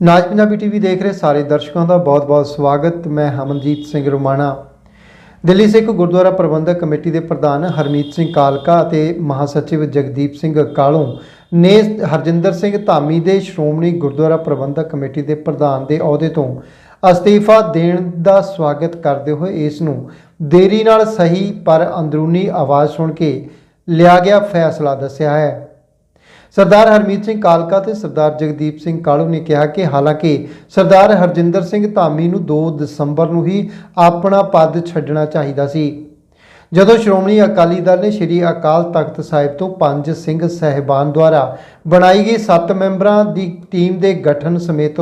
ਨਾਜ Punjabi TV ਦੇਖ ਰਹੇ ਸਾਰੇ ਦਰਸ਼ਕਾਂ ਦਾ ਬਹੁਤ-ਬਹੁਤ ਸਵਾਗਤ। ਮੈਂ ਹਮਨਜੀਤ ਸਿੰਘ ਰੋਮਾਣਾ। ਦਿੱਲੀ ਸਿੱਖ ਗੁਰਦੁਆਰਾ ਪ੍ਰਬੰਧਕ ਕਮੇਟੀ ਦੇ ਪ੍ਰਧਾਨ ਹਰਮੀਤ ਸਿੰਘ ਕਾਲਕਾ ਅਤੇ ਮਹਾਸਚਿਵ ਜਗਦੀਪ ਸਿੰਘ ਕਾਲੋਂ ਨੇ ਹਰਜਿੰਦਰ ਸਿੰਘ ਧਾਮੀ ਦੇ ਸ਼੍ਰੋਮਣੀ ਗੁਰਦੁਆਰਾ ਪ੍ਰਬੰਧਕ ਕਮੇਟੀ ਦੇ ਪ੍ਰਧਾਨ ਦੇ ਅਹੁਦੇ ਤੋਂ ਅਸਤੀਫਾ ਦੇਣ ਦਾ ਸਵਾਗਤ ਕਰਦੇ ਹੋਏ ਇਸ ਨੂੰ ਦੇਰੀ ਨਾਲ ਸਹੀ ਪਰ ਅੰਦਰੂਨੀ ਆਵਾਜ਼ ਸੁਣ ਕੇ ਲਿਆ ਗਿਆ ਫੈਸਲਾ ਦੱਸਿਆ ਹੈ। ਸਰਦਾਰ ਹਰਮੀਤ ਸਿੰਘ ਕਾਲਕਾ ਤੇ ਸਰਦਾਰ ਜਗਦੀਪ ਸਿੰਘ ਕਾਲੂ ਨੇ ਕਿਹਾ ਕਿ ਹਾਲਾਂਕਿ ਸਰਦਾਰ ਹਰਜਿੰਦਰ ਸਿੰਘ ਧਾਮੀ ਨੂੰ 2 ਦਸੰਬਰ ਨੂੰ ਹੀ ਆਪਣਾ ਪਦ ਛੱਡਣਾ ਚਾਹੀਦਾ ਸੀ। ਜਦੋਂ ਸ਼੍ਰੋਮਣੀ ਅਕਾਲੀ ਦਲ ਨੇ ਸ੍ਰੀ ਅਕਾਲ ਤਖਤ ਸਾਹਿਬ ਤੋਂ ਪੰਜ ਸਿੰਘ ਸਹਿਬਾਨ ਦੁਆਰਾ ਬਣਾਈ ਗਈ 7 ਮੈਂਬਰਾਂ ਦੀ ਟੀਮ ਦੇ ਗਠਨ ਸਮੇਤ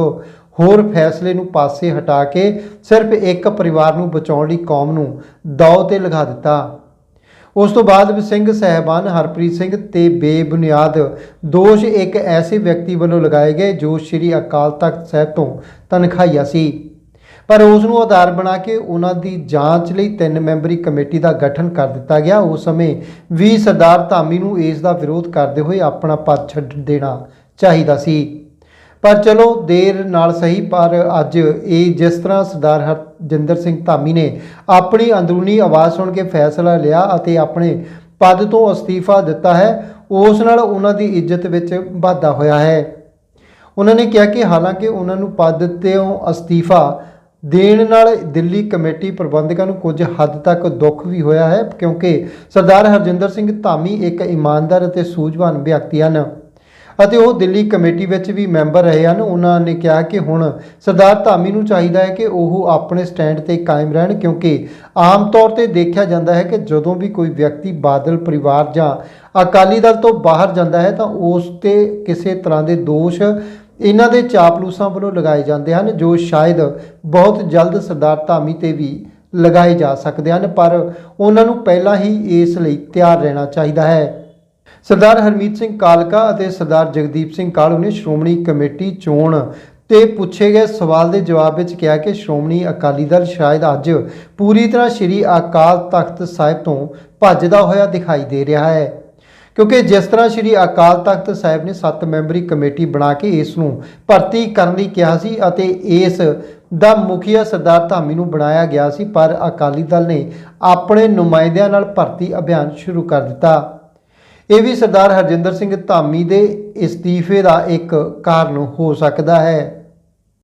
ਹੋਰ ਫੈਸਲੇ ਨੂੰ ਪਾਸੇ ਹਟਾ ਕੇ ਸਿਰਫ ਇੱਕ ਪਰਿਵਾਰ ਨੂੰ ਬਚਾਉਣ ਲਈ ਕੌਮ ਨੂੰ ਦੌ ਤੇ ਲਗਾ ਦਿੱਤਾ। ਉਸ ਤੋਂ ਬਾਅਦ ਸਿੰਘ ਸਹਿਬਾਨ ਹਰਪ੍ਰੀਤ ਸਿੰਘ ਤੇ ਬੇਬੁਨਿਆਦ ਦੋਸ਼ ਇੱਕ ਐਸੇ ਵਿਅਕਤੀ ਵੱਲੋਂ ਲਗਾਏ ਗਏ ਜੋ ਸ੍ਰੀ ਅਕਾਲ ਤਖਤ ਸਾਹਿਬ ਤੋਂ ਤਨਖਾਹੀਆ ਸੀ। ਪਰ ਉਸ ਨੂੰ ਆਧਾਰ ਬਣਾ ਕੇ ਉਹਨਾਂ ਦੀ ਜਾਂਚ ਲਈ ਤਿੰਨ ਮੈਂਬਰੀ ਕਮੇਟੀ ਦਾ ਗਠਨ ਕਰ ਦਿੱਤਾ ਗਿਆ। ਉਸ ਸਮੇਂ ਵੀ ਸਰਦਾਰ ਧਾਮੀ ਨੂੰ ਇਸ ਦਾ ਵਿਰੋਧ ਕਰਦੇ ਹੋਏ ਆਪਣਾ ਪਦ ਛੱਡ ਦੇਣਾ ਚਾਹੀਦਾ ਸੀ। ਪਰ ਚਲੋ, ਦੇਰ ਨਾਲ ਸਹੀ, ਪਰ ਅੱਜ ਇਹ ਜਿਸ ਤਰ੍ਹਾਂ ਸਰਦਾਰ ਹਰਜਿੰਦਰ ਸਿੰਘ ਧਾਮੀ ਨੇ ਆਪਣੀ ਅੰਦਰੂਨੀ ਆਵਾਜ਼ ਸੁਣ ਕੇ ਫੈਸਲਾ ਲਿਆ ਅਤੇ ਆਪਣੇ ਪਦ ਤੋਂ ਅਸਤੀਫਾ ਦਿੱਤਾ ਹੈ, ਉਸ ਨਾਲ ਉਹਨਾਂ ਦੀ ਇੱਜ਼ਤ ਵਿੱਚ ਵਾਧਾ ਹੋਇਆ ਹੈ। ਉਹਨਾਂ ਨੇ ਕਿਹਾ ਕਿ ਹਾਲਾਂਕਿ ਉਹਨਾਂ ਨੂੰ ਪਦ ਤੋਂ ਅਸਤੀਫਾ ਦੇਣ ਨਾਲ ਦਿੱਲੀ ਕਮੇਟੀ ਪ੍ਰਬੰਧਕਾਂ ਨੂੰ ਕੁਝ ਹੱਦ ਤੱਕ ਦੁੱਖ ਵੀ ਹੋਇਆ ਹੈ, ਕਿਉਂਕਿ ਸਰਦਾਰ ਹਰਜਿੰਦਰ ਸਿੰਘ ਧਾਮੀ ਇੱਕ ਇਮਾਨਦਾਰ ਅਤੇ ਸੂਝਵਾਨ ਵਿਅਕਤੀ ਹਨ। ਅਤੇ ਉਹ ਦਿੱਲੀ ਕਮੇਟੀ ਵਿੱਚ ਵੀ ਮੈਂਬਰ ਰਹੇ ਹਨ। ਉਹਨਾਂ ਨੇ ਕਿਹਾ ਕਿ ਹੁਣ ਸਰਦਾਰ ਧਾਮੀ ਨੂੰ ਚਾਹੀਦਾ ਹੈ ਕਿ ਉਹ ਆਪਣੇ ਸਟੈਂਡ ਤੇ ਕਾਇਮ ਰਹਿਣ, ਕਿਉਂਕਿ ਆਮ ਤੌਰ ਤੇ ਦੇਖਿਆ ਜਾਂਦਾ ਹੈ ਕਿ ਜਦੋਂ ਵੀ ਕੋਈ ਵਿਅਕਤੀ ਬਾਦਲ ਪਰਿਵਾਰ ਜਾਂ ਅਕਾਲੀ ਦਲ ਤੋਂ ਬਾਹਰ ਜਾਂਦਾ ਹੈ, ਤਾਂ ਉਸ ਤੇ ਕਿਸੇ ਤਰ੍ਹਾਂ ਦੇ ਦੋਸ਼ ਇਹਨਾਂ ਦੇ ਚਾਪਲੂਸਾਂ ਵੱਲੋਂ ਲਗਾਏ ਜਾਂਦੇ ਹਨ, ਜੋ ਸ਼ਾਇਦ ਬਹੁਤ ਜਲਦ ਸਰਦਾਰ ਧਾਮੀ ਤੇ ਵੀ ਲਗਾਏ ਜਾ ਸਕਦੇ ਹਨ। ਪਰ ਉਹਨਾਂ ਨੂੰ ਪਹਿਲਾਂ ਹੀ ਇਸ ਲਈ ਤਿਆਰ ਰਹਿਣਾ ਚਾਹੀਦਾ ਹੈ। ਸਰਦਾਰ ਹਰਮੀਤ ਸਿੰਘ ਕਾਲਕਾ ਅਤੇ ਸਰਦਾਰ ਜਗਦੀਪ ਸਿੰਘ ਕਾਲੂ ਨੇ ਸ਼੍ਰੋਮਣੀ ਕਮੇਟੀ ਚੋਣ ਤੇ ਪੁੱਛੇ ਗਏ ਸਵਾਲ ਦੇ ਜਵਾਬ ਵਿੱਚ ਕਿਹਾ ਕਿ ਸ਼੍ਰੋਮਣੀ ਅਕਾਲੀ ਦਲ ਸ਼ਾਇਦ ਅੱਜ ਪੂਰੀ ਤਰ੍ਹਾਂ ਸ੍ਰੀ ਅਕਾਲ ਤਖਤ ਸਾਹਿਬ ਤੋਂ ਭੱਜਦਾ ਹੋਇਆ ਦਿਖਾਈ ਦੇ ਰਿਹਾ ਹੈ। ਕਿਉਂਕਿ ਜਿਸ ਤਰ੍ਹਾਂ ਸ੍ਰੀ ਅਕਾਲ ਤਖਤ ਸਾਹਿਬ ਨੇ 7 ਮੈਂਬਰੀ ਕਮੇਟੀ ਬਣਾ ਕੇ ਇਸ ਨੂੰ ਭਰਤੀ ਕਰਨ ਲਈ ਕਿਹਾ ਸੀ ਅਤੇ ਇਸ ਦਾ ਮੁਖੀਆ ਸਰਦਾਰ ਧਾਮੀ ਨੂੰ ਬਣਾਇਆ ਗਿਆ ਸੀ, ਪਰ ਅਕਾਲੀ ਦਲ ਨੇ ਆਪਣੇ ਨੁਮਾਇੰਦਿਆਂ ਨਾਲ ਭਰਤੀ ਅਭਿਆਨ ਸ਼ੁਰੂ ਕਰ ਦਿੱਤਾ। ਇਹ ਵੀ ਸਰਦਾਰ ਹਰਜਿੰਦਰ ਸਿੰਘ ਧਾਮੀ ਦੇ ਇਸਤੀਫੇ ਦਾ ਇੱਕ ਕਾਰਨ ਹੋ ਸਕਦਾ ਹੈ।